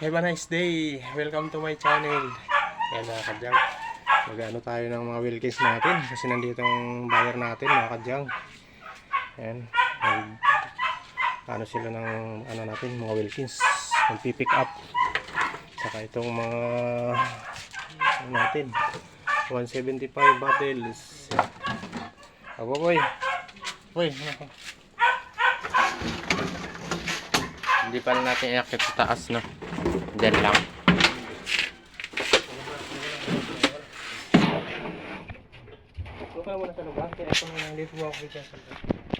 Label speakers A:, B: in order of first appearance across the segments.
A: have a nice day. Welcome to my channel. Yan mga kadyang. Mag-ano tayo ng mga Wilkins natin kasi nandito ang buyer natin mga kadyang. Yan. Mag, ano sila ng ano natin, mga Wilkins. Magpipick up. Saka itong mga ano natin. 175 bottles. Abo boy. Boy, ano? Hindi pala natin iakit sa taas, no? Diyan lang. Huwag ka muna sa lugar, kaya dito mo ako dyan sa lugar.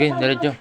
B: Sige, diretso.
A: Okay.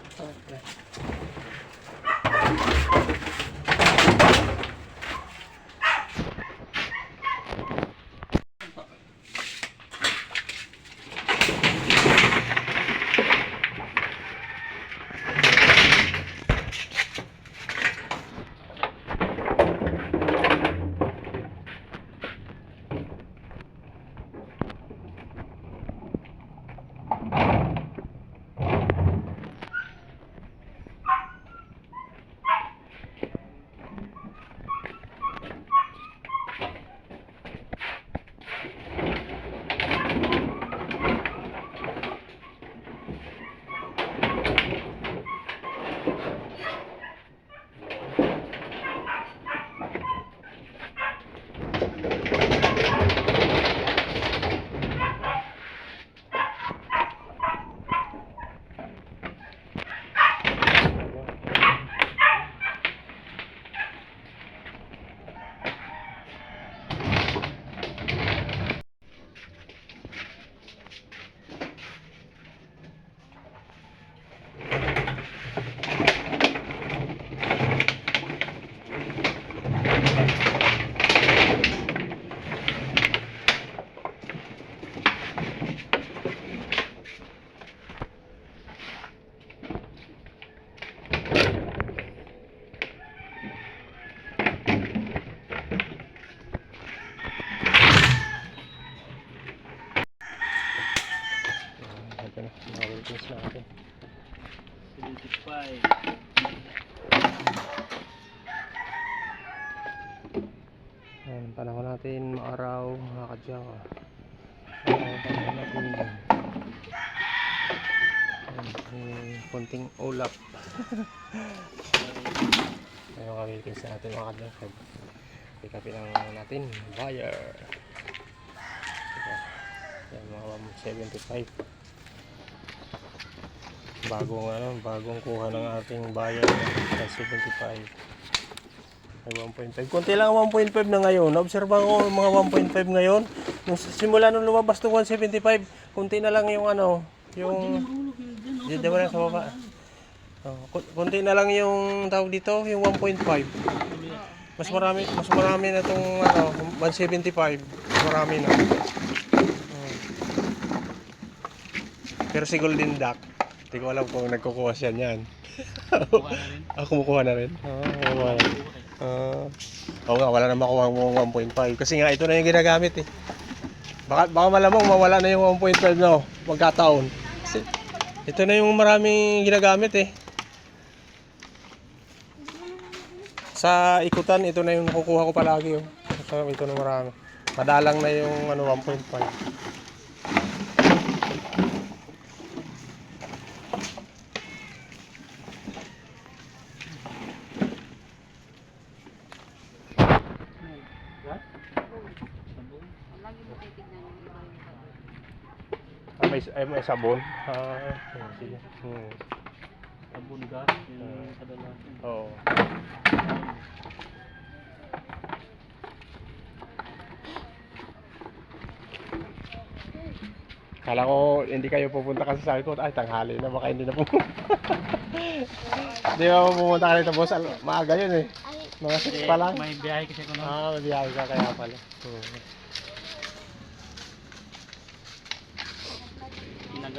A: Ito na, mga Wilkins natin. Ayan, panahon natin maaraw, mga ah. Ayan, panahon natin. Ayan, may konting ulap. Ayan mga Wilkins natin, mga kadyang. Pick upin lang natin, buyer. Ayan, mga 175 bagong ano, bagong kuha ng ating buyer sa 75 Ay, 1.5. Kunti lang ang 1.5 na ngayon. Naobserba ko mga 1.5 ngayon. Nung simula nung lumabas ng 175, kunti na lang yung ano, yung... Diyan mo na sa baba. Oh, kun- kunti na lang yung tawag dito, yung 1.5. Mas marami, mas marami na tong ano, 175. Mas marami na. Oh. Pero si Golden Duck, hindi ko alam kung nagkukuha siya niyan. Ako kumukuha na rin. Oo, kumukuha na. Ah. Oo wala na makuha mo 1.5. Kasi nga, ito na yung ginagamit eh. Baka, baka malamang mawala na yung 1.5 no, magkataon. Kasi ito na yung maraming ginagamit eh. Sa ikutan, ito na yung nakukuha ko palagi. Oh. Ito, ito na marami. Madalang na yung ano, 1.5.
B: Lagi mo titignan yung iba yung sabon.
A: Ah, may, ay, may sabon. Ah, sige. Hmm.
C: Sabon gas, yung kadalasan.
A: Oo. Kala ko hindi kayo pupunta kasi sabi ko, ay tanghali na baka hindi na pumunta. Hindi ba pumunta ka rito boss? Maaga yun eh. Mga 6 pa lang.
C: May biyahe kasi ako no.
A: Ah, may biyahe ka kaya pala. Hmm.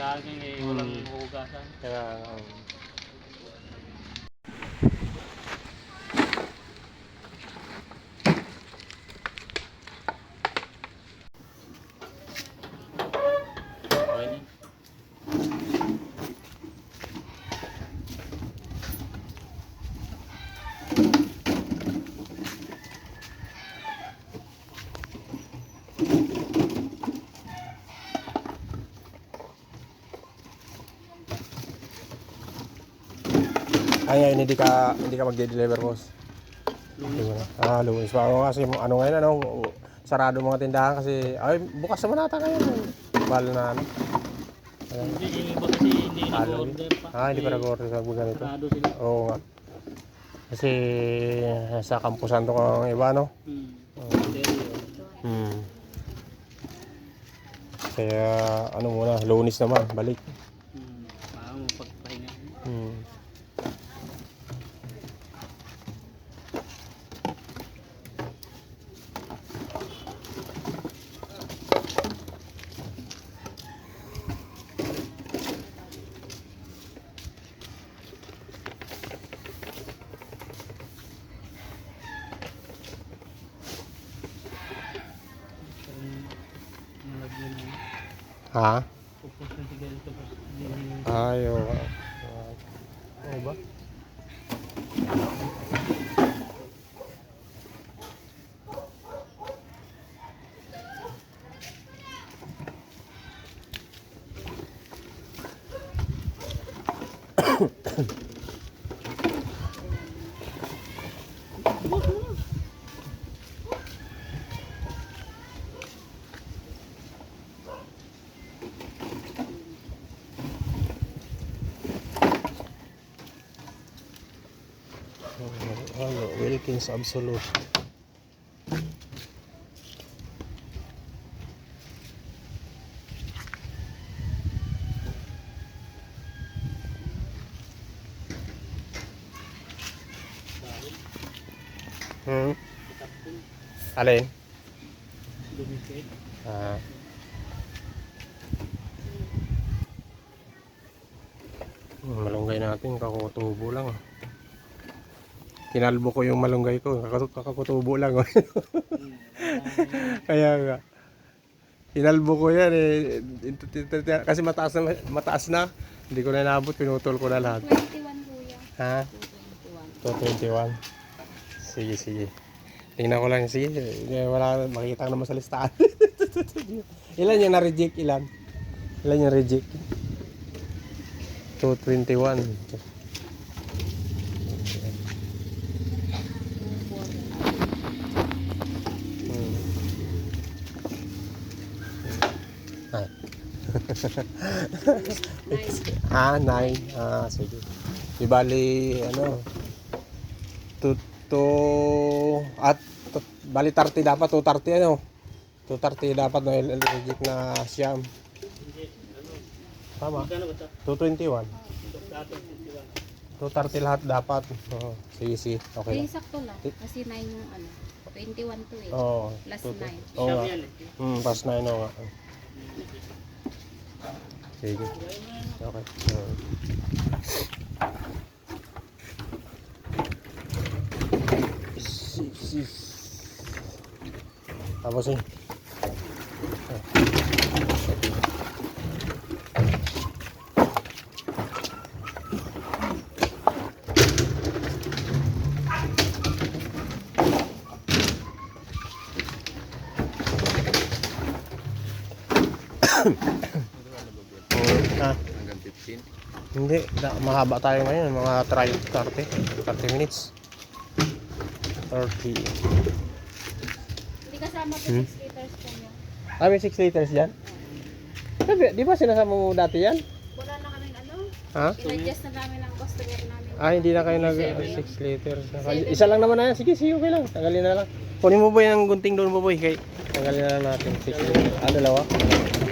C: Nag-aagal eh, walang hugasan.
A: Kaya, um,
C: Okay na.
A: Ay ngayon hindi ka hindi ka magde-deliver boss. Hindi mo na. Ah, lunes pa ako kasi ano ngayon ano, sarado mga tindahan kasi ay bukas naman ata ngayon. Mahal na ano.
C: Hindi, yung iba kasi hindi nag-order pa.
A: Ah, hindi pa
C: Eh,
A: nag-order sa ganito.
C: Sarado sila.
A: Oo nga. Kasi sa kampusan to ang iba no.
C: Hmm.
A: Oh. Hmm. Kaya ano muna, lunes naman, balik.
C: Hmm. Para mo pagpahinga.
A: Hmm.
C: Parang nalagyan na.
A: Ha?
C: Pupos na si ganito. tapos hindi-
A: Ay, oo. Ano ba? Ano, Wilkins Absolute. Hmm? Alin?
C: Lumisit.
A: Ah. Hmm, Malunggay natin, kakutubo lang. Kinalbo ko yung malunggay ko, kakakutubo lang. oh. Kaya nga. Kinalbo ko yan eh. Kasi mataas na, mataas na. Hindi ko na nabot, pinutol ko na lahat.
B: 21 kuya.
A: Ha?
B: 21.
A: 221. Sige, sige. Tingnan ko lang, sige. eh, Wala, makikita ko naman sa listahan. Ilan yung na-reject? Ilan? Ilan yung reject? 221. Hmm. Ah. Ah, 9. Ah, sige. Di bali, ano, two- to at to, bali 30 dapat 230 ano 230 dapat no legit na siyam tama
C: magkano ba ito?
A: 221
C: Dapat 51.
A: 230 lahat dapat oh, sige sige okay lang
B: sakto lang. Kasi 9 yung ano. 21 to eh.
A: oh
B: Plus
A: tutu-
B: 9.
A: oo
C: Siyam
A: nga hmm pas 9 oo nga sige okay Hmm. Sis- sis. Tapos eh. Ah,
D: Hanggang 15.
A: Hindi, da, mahaba tayo ngayon, mga 30, 30, 30 minutes. 30.
B: Hindi kasama to
A: Hmm?
B: 6 liters po niya.
A: Ah, may 6 liters dyan? Sabi, di ba sinasama mo dati yan?
B: Wala na kaming ano.
A: Ha?
B: In-adjust na namin ang customer namin.
A: Ah, hindi na kayo nag 6 liters. Naka- Isa lang naman na yan. Sige, sige, okay lang. Tanggalin na lang. Kunin mo boy ang gunting doon mo boy. Kay, tanggalin na lang natin. 6 liters. Ah, dalawa?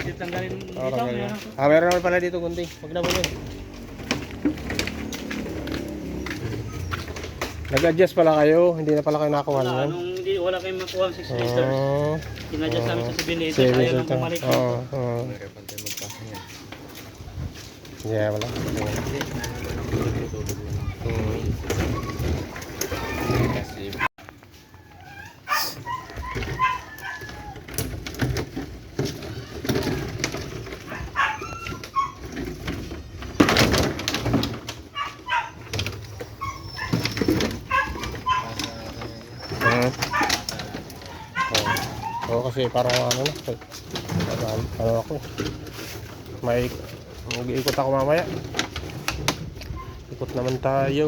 C: Tanggalin dito,
A: tanggalin
C: meron.
A: Ah, meron naman pala dito gunting. Huwag na boy. Nag-adjust pala kayo. Hindi na pala kayo nakakuha
C: Wala,
A: niyan.
C: nung hindi, wala kayong makuha ang 6 liters.
A: Oh,
C: Kinadjust namin sa 7 liters,
A: sige,
C: ayaw nang
A: sige.
C: bumalik.
A: Oo, oo.
D: Magpasa niyan.
A: Yeah, wala. Hmm.
D: Kasi
A: Hmm. Oo. Oo, kasi parang ano na. eh, ano ako eh. May, mag-iikot ako mamaya. Ikot naman tayo.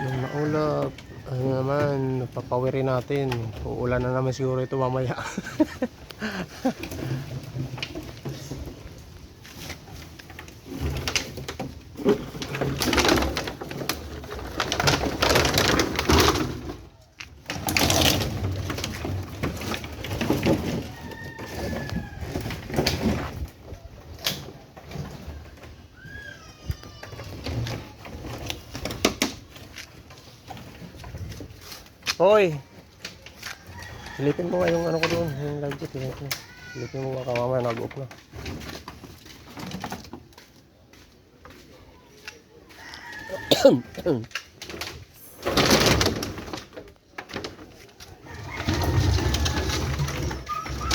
A: Yung maulap. Ano naman, papawirin natin. Uulan na naman siguro ito mamaya. Hoy! Silipin mo nga yung ano ko doon, yung live kit. Silipin mo. Silipin mo baka mamaya nag-off na.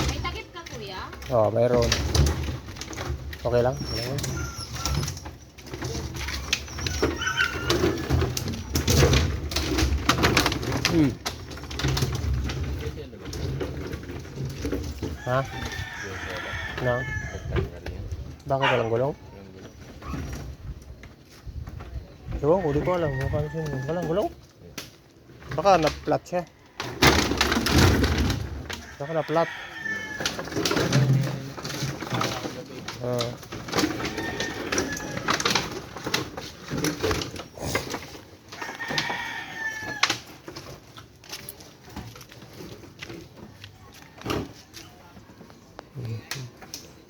B: May takip ka kuya?
A: oh, mayroon. Okay lang? Okay lang. Hmm. Ha? No? Bakit walang gulong? Ewan ko, di ko alam. Napansin mo. Walang gulong? Baka na-flat siya. Baka na-flat.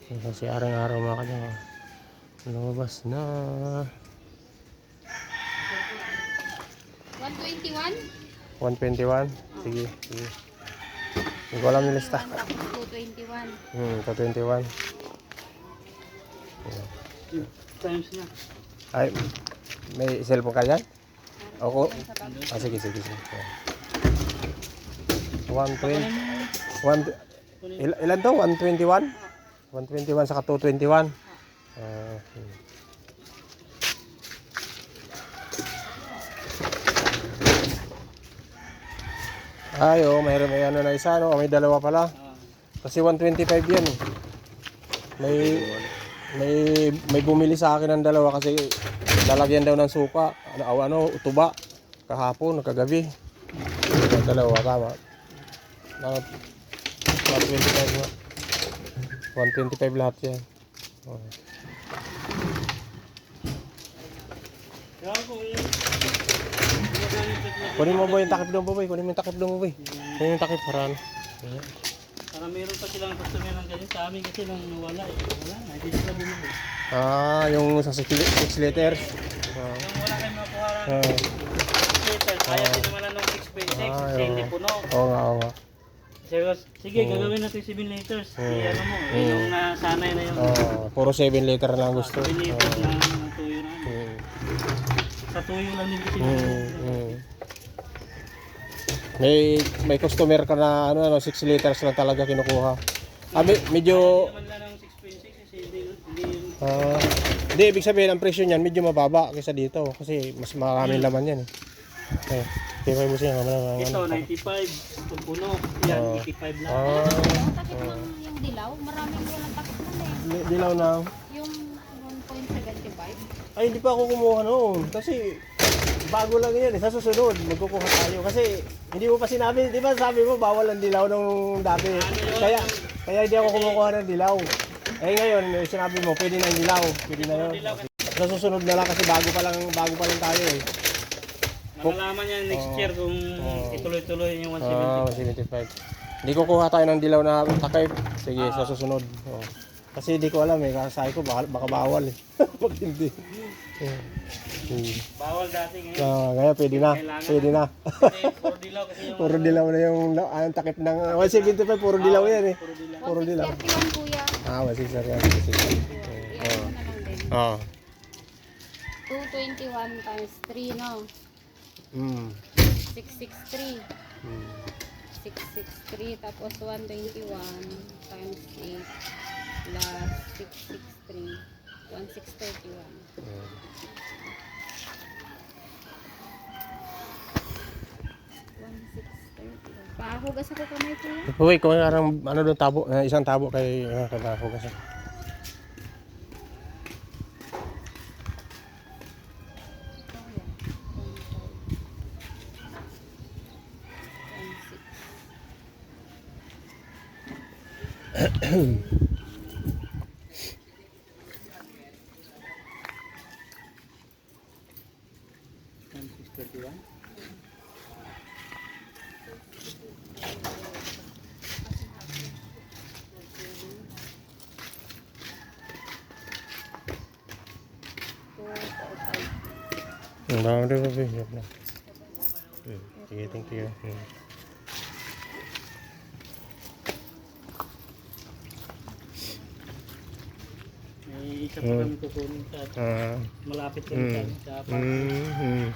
A: Ah. Kasi araw-araw mga kanya. Lumabas na.
B: 121?
A: 121. Sige, sige. Hindi ko alam yung lista.
B: 221.
A: Hmm, 221.
C: Times na.
A: Ay, may cellphone ka dyan? Ako? Ah, sige, sige, sige. 120. One, il, ilan to? 121? 121 saka 221? Ah, hmm. Ay, oh, may, may ano na isa, no? May dalawa pala. Kasi 125 yan eh. May May may bumili sa akin ng dalawa kasi lalagyan daw ng suka. Ano, ano, tuba. Kahapon, kagabi. Dalawa, tama. Na, 125 nga. 125 lahat yan.
C: Sila.
A: Kunin mo ba yung takip doon, boy? Kunin mo yung takip doon, boy. Kunin yung takip para ano.
C: Para meron pa silang customer ng ganyan sa amin kasi nang nawala eh. Wala na, hindi sila bumili.
A: Ah, yung sa 6 liters. Ah.
C: Yung wala kayong makuha ng
A: Ah.
C: 6 liters, kaya din naman ng 6 by 6
A: Ah,
C: hindi puno.
A: Oo nga, oo nga.
C: Sige, sige gagawin natin 7 liters.
A: Oo.
C: Eh, ano mo, eh, yung nasanay na yung
A: Ah, puro 7 liter na lang gusto.
C: 7 liters na ng tuyo na.
A: Mm.
C: Sa tuyo lang din kasi.
A: Mm, mm. May may customer ka na ano ano 6 liters lang talaga kinukuha. Ah, me- medyo
C: Naman lang ng 6.6 kasi hindi, hindi yung
A: ah, hindi ibig sabihin ang presyo niyan medyo mababa kaysa dito kasi mas maraming laman yan eh. Eh, tingnan mo siya naman
C: Ito,
A: naman.
C: 95. Kung puno, yan,
A: Oo.
C: 85 lang.
A: Ah,
B: Ang takip ng yung dilaw, maraming walang takip nun eh.
A: di- dilaw na.
B: Yung 1.75.
A: Ay, hindi pa ako kumuha noon kasi bago lang yan eh. Sa susunod, magkukuha tayo. Kasi hindi mo pa sinabi, di ba sabi mo bawal ang dilaw nung dati. Kaya, kaya hindi ako kumukuha ng dilaw. Eh ngayon, eh, sinabi mo, pwede na yung dilaw. Pwede na yun. Sa susunod na lang kasi bago pa lang, bago pa lang tayo eh.
C: Malalaman yan next year kung ituloy-tuloy yung 170.
A: Ah, 175. Hindi ko kuha tayo ng dilaw na takip. Sige, sa susunod. Oh. Kasi hindi ko alam eh, kasabi ko baka, baka bawal eh. Pag hindi. Hmm.
C: Bawal dati ngayon.
A: Ah, kaya pwede na. Pwede na.
C: Kasi puro dilaw kasi yung
A: puro dilaw na yung ang takip ng 175 puro dilaw yan eh.
C: puro dilaw.
A: Puro dilaw.
B: 1.31 kuya.
A: Ah, 165 yan. 165.
B: Iyan na lang din.
A: Ah.
B: 221 times 3 no?
A: Mm.
B: 663.
A: Mm.
B: 663 tapos 121 times 8 plus 663 1631 1631 Pahugas ako kamay kuya
A: Uy, kung parang ano doon tabo, eh, isang tabo kay uh, kay kasi.
C: 631.
A: Ang dami rin ba? Yep na. Hmm. Sige, thank you.
C: Isa pa kami kukunin sa
A: Ah.
C: malapit sa,
A: Mm.
C: sa.
A: Mm, mm.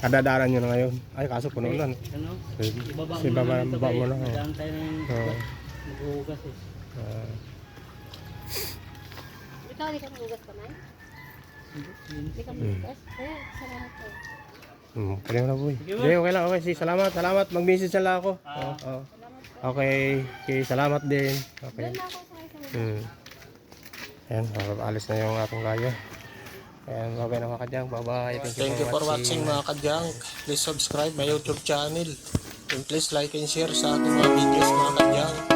A: Kadadaanan nyo na ngayon. Ay, kaso puno na.
C: Ano?
A: Pwede.
C: Ibaba
A: Si
C: mo
A: baba,
C: na
A: baba mo na. oh.
C: Daan tayo ng maghuhugas eh.
A: Ah.
B: Ikaw, di ka magugas pa na?
C: Yun.
B: Di ka magugas? Eh, salamat po.
A: Hmm, pwede mo na boy.
C: Sige,
A: okay lang. Okay, sige, salamat. Salamat. Mag-message na lang ako.
C: Ah.
B: Salamat po.
A: Okay. Okay, salamat din. Okay.
B: Doon na ako sa isang
A: Hmm. Ayan, alis na yung ating gaya. Ayan, bye-bye na mga kadyang. Bye-bye. Thank you, for, watching. mga kadyang. Please subscribe my YouTube channel. And please like and share sa ating mga videos mga kadyang.